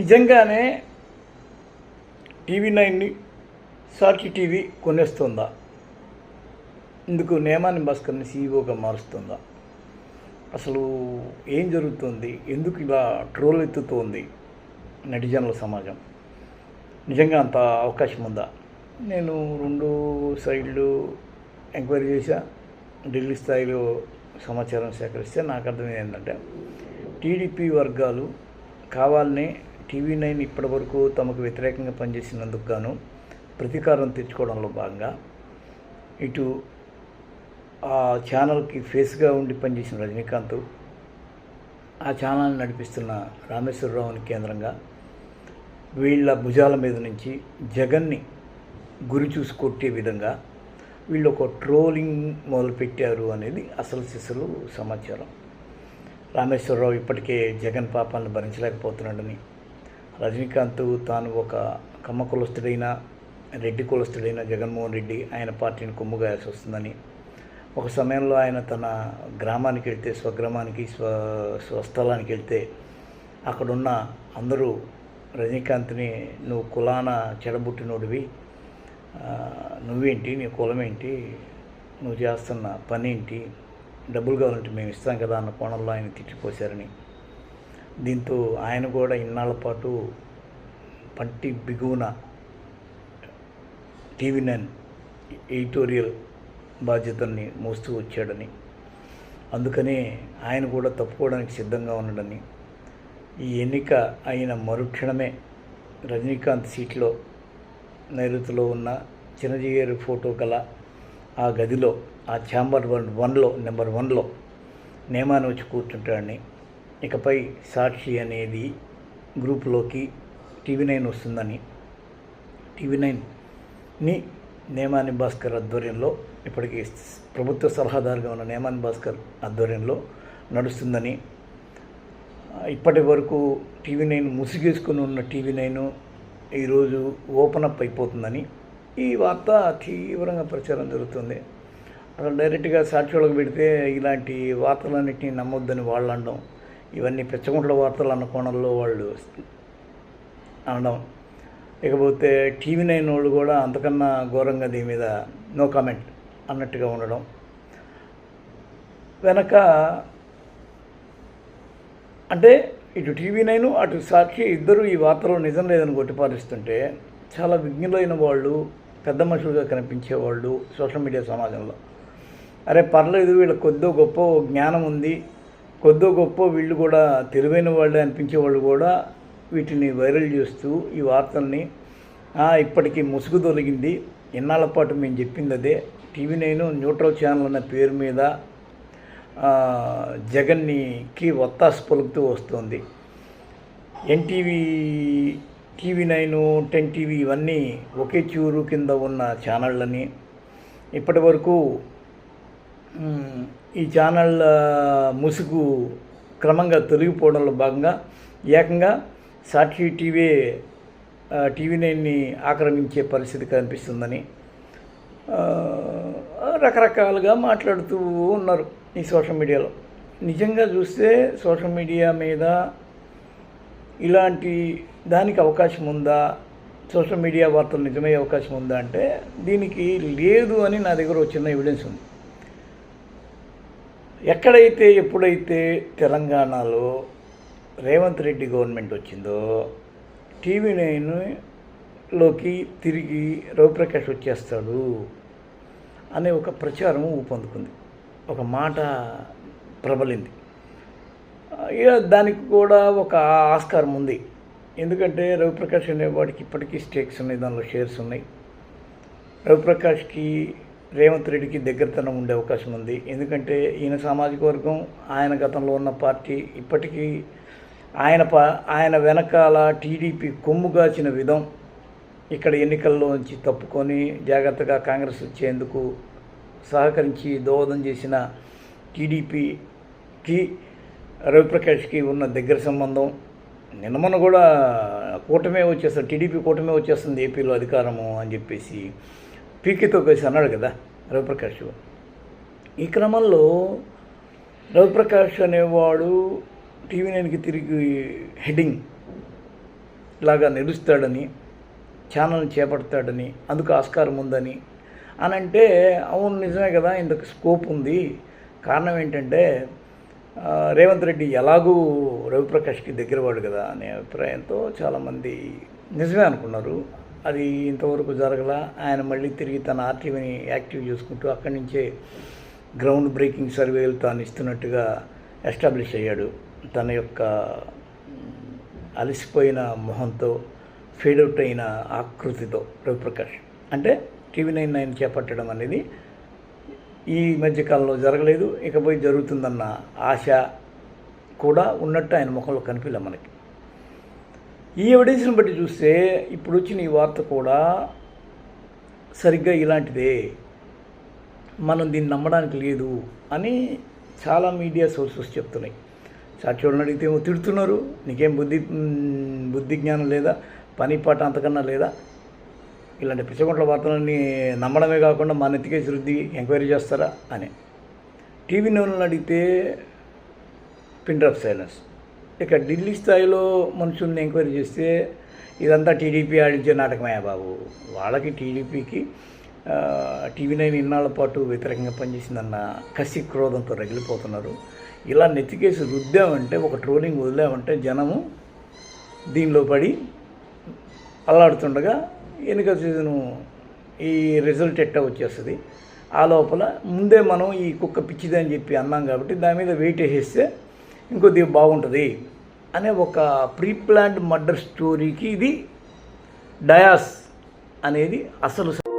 నిజంగానే టీవీ నైన్ని సాక్షి టీవీ కొనేస్తుందా? ఇందుకు నేమాని భాస్కర్ని సీఈఓగా మారుస్తుందా? అసలు ఏం జరుగుతుంది? ఎందుకు ఇలా ట్రోల్ ఎత్తుతోంది నెటిజన్ల సమాజం? నిజంగా అంత అవకాశం ఉందా? నేను రెండు సైడ్లు ఎంక్వైరీ చేశా. ఢిల్లీ స్థాయిలో సమాచారం సేకరిస్తే నాకు అర్థమైంది ఏంటంటే టీడీపీ వర్గాలు కావాలనే టీవీ నైన్ ఇప్పటివరకు తమకు వ్యతిరేకంగా పనిచేసినందుకు గాను ప్రతీకారం తెచ్చుకోవడంలో భాగంగా ఇటు ఆ ఛానల్కి ఫేస్గా ఉండి పనిచేసిన రజనీకాంత్ ఆ ఛానల్ని నడిపిస్తున్న రామేశ్వరరావుని కేంద్రంగా వీళ్ళ భుజాల మీద నుంచి జగన్ని గురి చూసి కొట్టే విధంగా వీళ్ళు ఒక ట్రోలింగ్ మొదలుపెట్టారు అనేది అసలు సిసలు సమాచారం. రామేశ్వరరావు ఇప్పటికే జగన్ పాపాలను భరించలేకపోతున్నాడని రజనీకాంత్ తాను ఒక కమ్మ కులస్తుడైన రెడ్డి కులస్తుడైన జగన్మోహన్ రెడ్డి ఆయన పార్టీని కొమ్ముగాయాల్సి వస్తుందని. ఒక సమయంలో ఆయన తన గ్రామానికి వెళ్తే స్వగ్రామానికి స్వ స్వస్థలానికి వెళ్తే అక్కడున్న అందరూ రజనీకాంత్ని నువ్వు కులాన చెడబుట్టినోడివి. నువ్వేంటి? నీ కులమేంటి? నువ్వు చేస్తున్న పని ఏంటి డబ్బులు కావాలంటే మేము ఇస్తాం కదా అన్న కోణంలో ఆయన తిట్టిపోశారని దీంతో ఆయన కూడా ఇన్నాళ్ళ పాటు పంటి బిగువున టీవీ నైన్ ఎడిటోరియల్ బాధ్యతల్ని మోస్తూ వచ్చాడని. అందుకనే ఆయన కూడా తప్పుకోవడానికి సిద్ధంగా ఉన్నాడని. ఈ ఎన్నిక అయిన మరుక్షణమే రజనీకాంత్ సీట్లో నైరుతిలో ఉన్న చిరంజీవి గారి ఫోటో గల ఆ గదిలో ఆ ఛాంబర్ వన్ వన్లో నెంబర్ వన్లో నేమాని వచ్చి కూర్చుంటాడని ఇకపై సాక్షి అనేది గ్రూపులోకి టీవీ నైన్ వస్తుందని టీవీ నైన్ని నేమాని భాస్కర్ ఆధ్వర్యంలో ఇప్పటికీ ప్రభుత్వ సలహాదారుగా ఉన్న నేమాని భాస్కర్ ఆధ్వర్యంలో నడుస్తుందని ఇప్పటి వరకు టీవీ నైన్ ముసిగేసుకొని ఉన్న టీవీ నైన్ ఈరోజు ఓపెన్ అప్ అయిపోతుందని ఈ వార్త తీవ్రంగా ప్రచారం జరుగుతుంది. అసలు డైరెక్ట్గా సాక్షులకు పెడితే ఇలాంటి వార్తలన్నింటినీ నమ్మొద్దని వాళ్ళు అనడం ఇవన్నీ పెచ్చగుంట్ల వార్తలు అన్న కోణంలో వాళ్ళు అనడం. ఇకపోతే టీవీ నైన్ వాళ్ళు కూడా అంతకన్నా ఘోరంగా దీని మీద నో కామెంట్ అన్నట్టుగా ఉండడం. వెనక అంటే ఇటు టీవీ నైన్ అటు సాక్షి ఇద్దరు ఈ వార్తలో నిజం లేదని కొట్టిపారిస్తుంటే చాలా విజ్ఞులైన వాళ్ళు పెద్ద మనుషులుగా కనిపించే వాళ్ళు సోషల్ మీడియా సమాజంలో. అరే పర్లేదు వీళ్ళ కొద్దో గొప్ప జ్ఞానం ఉంది కొద్దో గొప్ప వీళ్ళు కూడా తెలివైన వాళ్ళే అనిపించే వాళ్ళు కూడా వీటిని వైరల్ చేస్తూ ఈ వార్తల్ని ఇప్పటికీ ముసుగు తొలగింది. ఇన్నాళ్ళ పాటు మేము చెప్పింది అదే. టీవీ నైన్ న్యూట్రల్ ఛానల్ అన్న పేరు మీద జగన్నికి ఒత్తాసు పలుకుతూ వస్తుంది. NTV TV nine ten TV ఇవన్నీ ఒకే చూరు కింద ఉన్న ఛానళ్ళని ఇప్పటి వరకు ఈ ఛానళ్ళ ముసుగు క్రమంగా తొలగిపోవడంలో భాగంగా ఏకంగా సాక్షి టీవీ టీవీ నైన్ని ఆక్రమించే పరిస్థితి కనిపిస్తుందని రకరకాలుగా మాట్లాడుతూ ఉన్నారు ఈ సోషల్ మీడియాలో. నిజంగా చూస్తే సోషల్ మీడియా మీద ఇలాంటి దానికి అవకాశం ఉందా? సోషల్ మీడియా వార్తలు నిజమయ్యే అవకాశం ఉందా? అంటే దీనికి లేదు అని నా దగ్గర ఒక చిన్న ఎవిడెన్స్ ఉంది. ఎక్కడైతే ఎప్పుడైతే తెలంగాణలో రేవంత్ రెడ్డి గవర్నమెంట్ వచ్చిందో టీవీ నైన్లోకి తిరిగి రవిప్రకాష్ వచ్చేస్తాడు అనే ఒక ప్రచారం ఊపందుకుంది. ఒక మాట ప్రబలింది. ఇక దానికి కూడా ఒక ఆస్కారం ఉంది. ఎందుకంటే రవిప్రకాష్ అనేవాడికి ఇప్పటికీ స్టేక్స్ ఉన్నాయి దానిలో షేర్స్ ఉన్నాయి. రవిప్రకాష్కి రేవంత్ రెడ్డికి దగ్గరతనం ఉండే అవకాశం ఉంది. ఎందుకంటే ఈయన సామాజిక వర్గం ఆయన గతంలో ఉన్న పార్టీ ఇప్పటికీ ఆయన పా ఆయన వెనకాల టీడీపీ కొమ్ముగాచిన విధం ఇక్కడ ఎన్నికల్లో నుంచి తప్పుకొని జాగ్రత్తగా కాంగ్రెస్ వచ్చేందుకు సహకరించి దోహదం చేసిన టీడీపీకి రవిప్రకాష్కి ఉన్న దగ్గర సంబంధం. నిన్న కూడా కూటమే వచ్చేస్తుంది టీడీపీ కూటమే వచ్చేస్తుంది ఏపీలో అధికారము అని చెప్పేసి పీకేతో కలిసి అన్నాడు కదా రవిప్రకాష్ ఈ క్రమంలో రవిప్రకాష్ అనేవాడు టీవీ నైన్కి తిరిగి హెడ్డింగ్ లాగా నిలుస్తాడని ఛానల్ చేపడతాడని అందుకు ఆస్కారం ఉందని. అని అంటే అవును నిజమే కదా ఇందుకు స్కోప్ ఉంది. కారణం ఏంటంటే రేవంత్ రెడ్డి ఎలాగూ రవిప్రకాష్కి దగ్గరవాడు కదా అనే అభిప్రాయంతో చాలామంది నిజమే అనుకున్నారు. అది ఇంతవరకు జరగల. ఆయన మళ్ళీ తిరిగి తన ఆర్టీవీని యాక్టివ్ చేసుకుంటూ అక్కడి నుంచే గ్రౌండ్ బ్రేకింగ్ సర్వేలు తాను ఇస్తున్నట్టుగా ఎస్టాబ్లిష్ అయ్యాడు. తన యొక్క అలసిపోయిన మొహంతో ఫేడౌట్ అయిన ఆకృతితో రవిప్రకాష్. అంటే టీవీ నైన్ నైన్ చేపట్టడం అనేది ఈ మధ్యకాలంలో జరగలేదు. ఇకపై జరుగుతుందన్న ఆశ కూడా ఉన్నట్టు ఆయన ముఖంలో కనిపించలే మనకి. ఈ ఎవిడెన్స్ని బట్టి చూస్తే ఇప్పుడు వచ్చిన ఈ వార్త కూడా సరిగ్గా ఇలాంటిదే. మనం దీన్ని నమ్మడానికి లేదు అని చాలా మీడియా సోర్సెస్ చెప్తున్నాయి. సాక్షులను అడిగితే ఏమో తిడుతున్నారు నీకేం బుద్ధి బుద్ధి జ్ఞానం లేదా పని పాట అంతకన్నా లేదా? ఇలాంటి పిచ్చగొట్ల వార్తలన్నీ నమ్మడమే కాకుండా మా నెత్తికేసి రుద్ది ఎంక్వైరీ చేస్తారా? అని. టీవీ న్యూస్లను అడిగితే పిన్ డ్రాప్ సైలెన్స్. ఇక ఢిల్లీ స్థాయిలో మనుషుల్ని ఎంక్వైరీ చేస్తే ఇదంతా టీడీపీ ఆడించే నాటకమయ్యా బాబు. వాళ్ళకి టీడీపీకి టీవీ నైన్ ఇన్నాళ్ళ పాటు వ్యతిరేకంగా పనిచేసిందన్న కసి క్రోధంతో రగిలిపోతున్నారు. ఇలా నెత్తికేసి రుద్దామంటే ఒక ట్రోలింగ్ వదిలామంటే జనము దీనిలో పడి అల్లాడుతుండగా ఎన్నికల సీజను ఈ రిజల్ట్ ఎట్టా వచ్చేస్తుంది? ఆ లోపల ముందే మనం ఈ కుక్క పిచ్చిదని చెప్పి అన్నాం కాబట్టి దాని మీద వెయిట్ వేసేస్తే ఇంకొద్దిగా బాగుంటుంది అనే ఒక ప్రీ ప్లాన్డ్ మర్డర్ స్టోరీకి ఇది డయాస్ అనేది అసలు